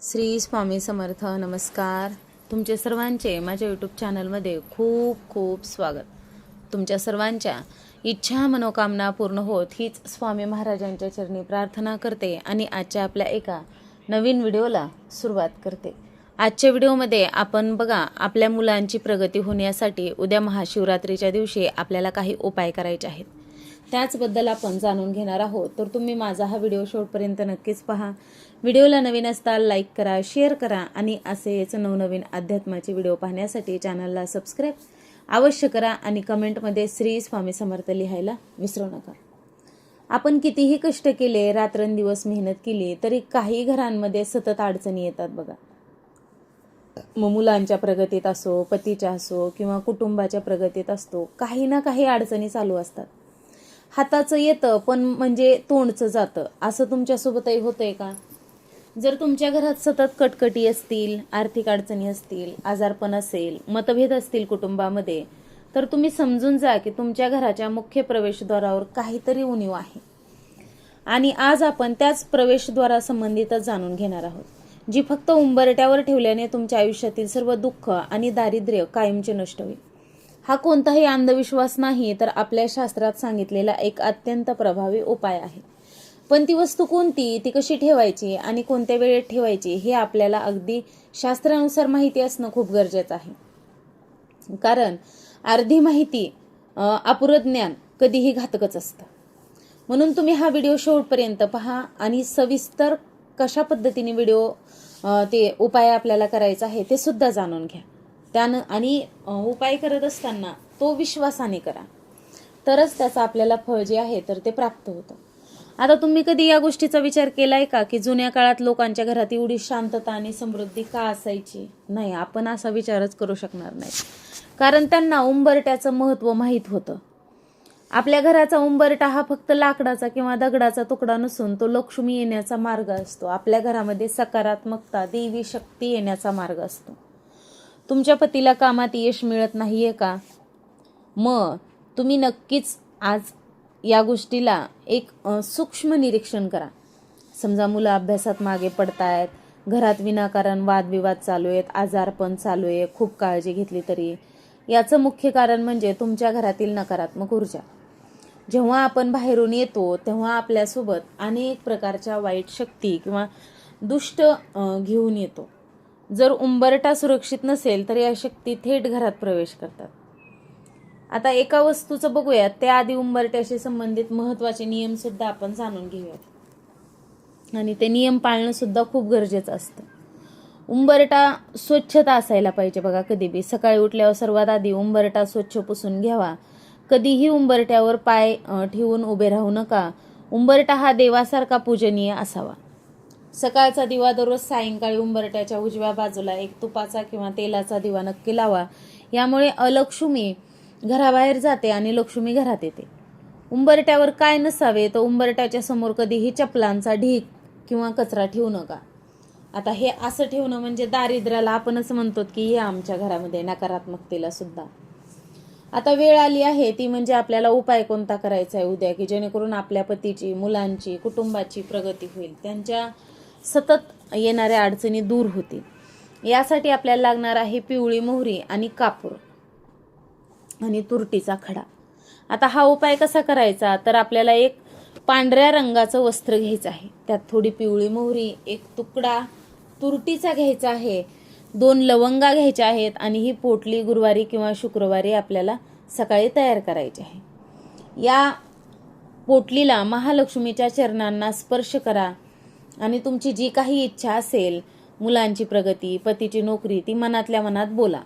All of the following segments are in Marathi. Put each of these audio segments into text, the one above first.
श्री स्वामी समर्थ नमस्कार. तुमचे सर्वांचे माझ्या यूट्यूब चॅनलमध्ये खूप खूप स्वागत. तुमच्या सर्वांच्या इच्छा मनोकामना पूर्ण होत हीच स्वामी महाराजांच्या चरणी प्रार्थना करते आणि आजच्या आपल्या एका नवीन व्हिडिओला सुरुवात करते. आजच्या व्हिडिओमध्ये आपण बघा आपल्या मुलांची प्रगती होण्यासाठी उद्या महाशिवरात्रीच्या दिवशी आपल्याला काही उपाय करायचे आहेत. त्याचबद्दल आपण जाणून घेणार आहोत. तर तुम्ही माझा हा व्हिडिओ शेवटपर्यंत नक्कीच पहा. व्हिडिओला नवीन असताल लाईक करा शेअर करा आणि असेच नवनवीन अध्यात्माचे व्हिडिओ पाहण्यासाठी चॅनलला सबस्क्राईब अवश्य करा आणि कमेंटमध्ये श्री स्वामी समर्थ लिहायला विसरू नका. आपण कितीही कष्ट केले रात्रंदिवस मेहनत केली तरी काही घरांमध्ये सतत अडचणी येतात बघा. मग मुलांच्या प्रगतीत असो पतीच्या असो किंवा कुटुंबाच्या प्रगतीत असतो काही ना काही अडचणी चालू असतात. हाताचं येतं पण म्हणजे तोंडचं जातं. असं तुमच्यासोबतही होतंय का? जर तुमच्या घरात सतत कटकटी असतील आर्थिक अडचणी असतील आजारपण असेल मतभेद असतील कुटुंबामध्ये तर तुम्ही समजून जा की तुमच्या घराच्या मुख्य प्रवेशद्वारावर काहीतरी उणीव आहे. आणि आज आपण त्याच प्रवेशद्वारासंबंधितच जाणून घेणार आहोत जी फक्त उंबरट्यावर ठेवल्याने तुमच्या आयुष्यातील सर्व दुःख आणि दारिद्र्य कायमचे नष्ट होईल. हा कोणताही अंधविश्वास नाही तर आपल्या शास्त्रात सांगितलेला एक अत्यंत प्रभावी उपाय आहे. पण ती वस्तू कोणती ती कशी ठेवायची आणि कोणत्या वेळेत ठेवायची हे आपल्याला अगदी शास्त्रानुसार माहिती असणं खूप गरजेचं आहे. कारण अर्धी माहिती अपुरं ज्ञान कधीही घातकच असतं. म्हणून तुम्ही हा व्हिडिओ शेवटपर्यंत पहा आणि सविस्तर कशा पद्धतीने व्हिडिओ ते उपाय आपल्याला करायचा आहे ते सुद्धा जाणून घ्या. त्यानं आणि उपाय करत असताना तो विश्वासाने करा. तरच त्याचं आपल्याला फळ जे आहे तर ते प्राप्त होतं. आता तुम्ही कधी या गोष्टीचा विचार केलाय का की जुन्या काळात लोकांच्या घरात एवढी शांतता आणि समृद्धी का असायची? नाही आपण असा विचारच करू शकणार नाही. कारण त्यांना उंबरट्याचं महत्त्व माहीत होतं. आपल्या घराचा उंबरटा हा फक्त लाकडाचा किंवा दगडाचा तुकडा नसून तो लक्ष्मी येण्याचा मार्ग असतो. आपल्या घरामध्ये सकारात्मकता देवी शक्ती येण्याचा मार्ग असतो. तुमच्या पतीला कामात यश मिळत नाही आहे का? मग तुम्ही नक्कीच आज या गोष्टीला एक सूक्ष्म निरीक्षण करा. समजा मुलं अभ्यासात मागे पडतायत घरात विनाकारण वादविवाद चालू आहेत आजारपण चालू आहे खूप काळजी घेतली तरी. याचं मुख्य कारण म्हणजे तुमच्या घरातील नकारात्मक ऊर्जा. जेव्हा आपण बाहेरून येतो तेव्हा आपल्यासोबत अनेक प्रकारच्या वाईट शक्ती किंवा दुष्ट घेऊन येतो. जर उंबरटा सुरक्षित नसेल तर या शक्ती थेट घरात प्रवेश करतात. आता एका वस्तूचं बघूयात. त्याआधी उंबरट्याशी संबंधित महत्त्वाचे नियम सुद्धा आपण जाणून घेऊयात. आणि ते नियम पाळणं सुद्धा खूप गरजेचं असतं. उंबरटा स्वच्छता असायला पाहिजे बघा कधी बी. सकाळी उठल्यावर सर्वात आधी उंबरटा स्वच्छ पुसून घ्यावा. कधीही उंबरट्यावर पाय ठेवून उभे राहू नका. उंबरटा हा देवासारखा पूजनीय असावा. सकाळचा दिवा दररोज सायंकाळी उंबरट्याच्या उजव्या बाजूला एक तुपाचा किंवा तेलाचा दिवा नक्की लावा. यामुळे अलक्ष्मी घराबाहेर जाते आणि लक्ष्मी घरात येते. उंबरट्यावर काय नसावे तर उंबरट्याच्या समोर कधीही चपलांचा ढीक किंवा कचरा ठेवू नका. आता हे असं ठेवणं म्हणजे दारिद्र्याला आपणच म्हणतो की हे आमच्या घरामध्ये नकारात्मकतेला सुद्धा. आता वेळ आली आहे ती म्हणजे आपल्याला उपाय कोणता करायचा आहे उद्या की जेणेकरून आपल्या पतीची मुलांची कुटुंबाची प्रगती होईल. त्यांच्या सतत येणाऱ्या अडचणी दूर होतील. यासाठी आपल्याला लागणार आहे पिवळी मोहरी आणि कापूर आणि तुरटीचा खडा. आता हा उपाय कसा करायचा? तर आपल्याला एक पांढऱ्या रंगाचं वस्त्र घ्यायचं आहे. त्यात थोडी पिवळी मोहरी एक तुकडा तुरटीचा घ्यायचा आहे. दोन लवंगा घ्यायच्या आहेत आणि ही पोटली गुरुवारी किंवा शुक्रवारी आपल्याला सकाळी तयार करायची आहे. या पोटलीला महालक्ष्मीच्या चरणांना स्पर्श करा. आणि तुमची जी काही इच्छा असेल मुलांची प्रगती पतीची नोकरी ती मनातल्या मनात बोला.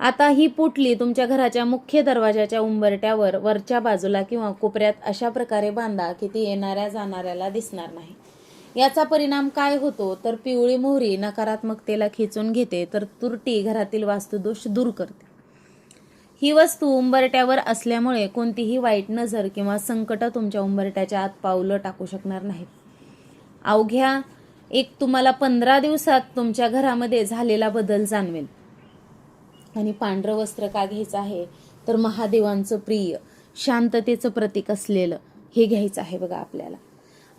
आता ही पोटली तुमच्या घराच्या मुख्य दरवाजाच्या उंबरट्यावर वरच्या बाजूला किंवा कोपऱ्यात अशा प्रकारे बांधा की ती येणाऱ्या जाणाऱ्याला दिसणार नाही. याचा परिणाम काय होतो? तर पिवळी मोहरी नकारात्मकतेला खेचून घेते तर तुरटी घरातील वास्तुदोष दूर करते. ही वस्तू उंबरट्यावर असल्यामुळे कोणतीही वाईट नजर किंवा संकट तुमच्या उंबरट्याच्या आत पावलं टाकू शकणार नाहीत. अवघ्या एक तुम्हाला पंधरा दिवसात तुमच्या घरामध्ये झालेला बदल जाणवेल. आणि पांढरं वस्त्र का घ्यायचं आहे? तर महादेवांचं प्रिय शांततेचं प्रतीक असलेलं हे घ्यायचं आहे बघा आपल्याला.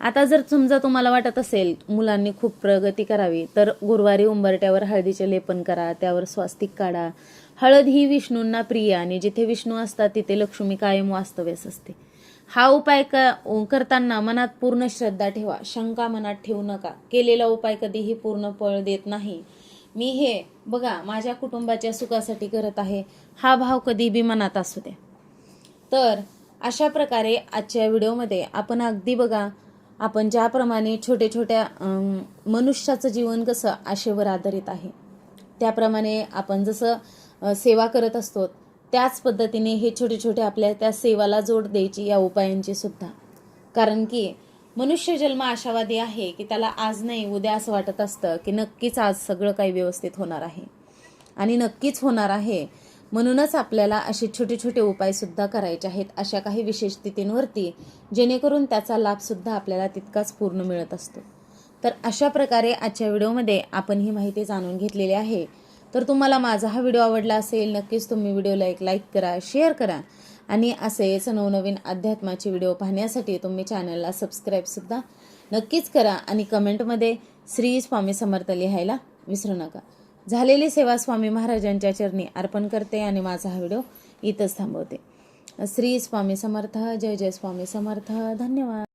आता जर समजा तुम्हाला वाटत असेल मुलांनी खूप प्रगती करावी तर गुरुवारी उंबरट्यावर हळदीचे लेपन करा त्यावर स्वास्तिक काढा. हळद ही विष्णूंना प्रिय आणि जिथे विष्णू असतात तिथे लक्ष्मी कायम वास्तव्यास असते. हा उपाय क करताना मनात पूर्ण श्रद्धा ठेवा. शंका मनात ठेवू नका. केलेला उपाय कधीही पूर्ण फळ देत नाही. मी हे बघा माझ्या कुटुंबाच्या सुखासाठी करत आहे. हा भाव कधी बी मनात असू द्या तर अशा प्रकारे आजच्या व्हिडिओमध्ये आपण अगदी बघा आपण ज्याप्रमाणे छोटे छोट्या मनुष्याचं जीवन कसं आशेवर आधारित आहे त्याप्रमाणे आपण जसं सेवा करत असतो त्याच पद्धतीने हे छोटे छोटे आपल्या त्या सेवाला जोड द्यायची या उपायांची सुद्धा. कारण की मनुष्य जन्म आशावादी आहे की त्याला आज नाही उद्या असं वाटत असतं की नक्कीच आज सगळं काही व्यवस्थित होणार आहे. आणि नक्कीच होणार आहे म्हणूनच आपल्याला असे छोटे छोटे उपायसुद्धा करायचे आहेत अशा काही विशेष स्थितींवरती जेणेकरून त्याचा लाभसुद्धा आपल्याला तितकाच पूर्ण मिळत असतो. तर अशा प्रकारे आजच्या व्हिडिओमध्ये आपण ही माहिती जाणून घेतलेली आहे. तर तुम्हाला माझा हा व्हिडिओ आवडला असेल नक्कीच तुम्ही व्हिडिओला एक लाईक करा शेअर करा. आणि असेच नवनवीन अध्यात्माचे व्हिडिओ पाहण्यासाठी तुम्ही चॅनलला सबस्क्राईबसुद्धा नक्कीच करा आणि कमेंटमध्ये श्री स्वामी समर्थ लिहायला विसरू नका. झालेली सेवा स्वामी महाराजांच्या चरणी अर्पण करते आणि माझा हा व्हिडिओ इथंच थांबवते. श्री स्वामी समर्थ जय जय स्वामी समर्थ. धन्यवाद.